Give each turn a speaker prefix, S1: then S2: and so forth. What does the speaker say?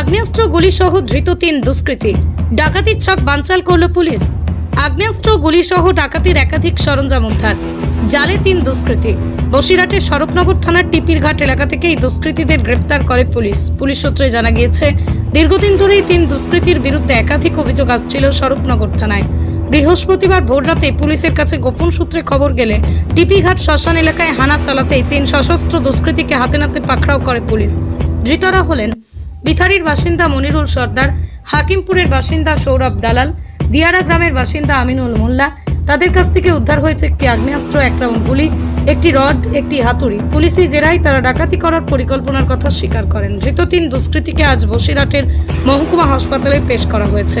S1: আগ্নেয়াস্ত্র গুলিসহ ধৃত তিন দুষ্কৃতী। ডাকাতির ছক বানচাল করল পুলিশ। আগ্নেয়াস্ত্র গুলিসহ ডাকাতির একাধিক সরঞ্জাম উদ্ধার। জালে তিন দুষ্কৃতী। বসিরহাটের শরৎনগর থানার টিপির ঘাট এলাকা থেকে এই দুষ্কৃতীদের গ্রেফতার করে পুলিশ। পুলিশ সূত্রে জানা গিয়েছে, দীর্ঘদিন ধরেই তিন দুষ্কৃতীর বিরুদ্ধে একাধিক অভিযোগ আসছিল স্বরূপনগর থানায়। বৃহস্পতিবার ভোররাতে পুলিশের কাছে গোপন সূত্রে খবর গেলে টিপিঘাট শ্মশান এলাকায় হানা চালাতেই তিন সশস্ত্র দুষ্কৃতীকে হাতে নাতে পাকড়াও করে পুলিশ। ধৃতরা হলেন বিথারির বাসিন্দা মনিরুল সর্দার, হাকিমপুরের বাসিন্দা সৌরভ দালাল, দিয়ারা গ্রামের বাসিন্দা আমিনুল মোল্লা। তাদের কাছ থেকে উদ্ধার হয়েছে একটি আগ্নেয়াস্ত্র, এক রাউন্ড গুলি, একটি রড, একটি হাতুড়ি। পুলিশি জেরায় তারা ডাকাতি করার পরিকল্পনার কথা স্বীকার করেন। ধৃত তিন দুষ্কৃতীকে আজ বসিরহাটের মহকুমা হাসপাতালে পেশ করা হয়েছে।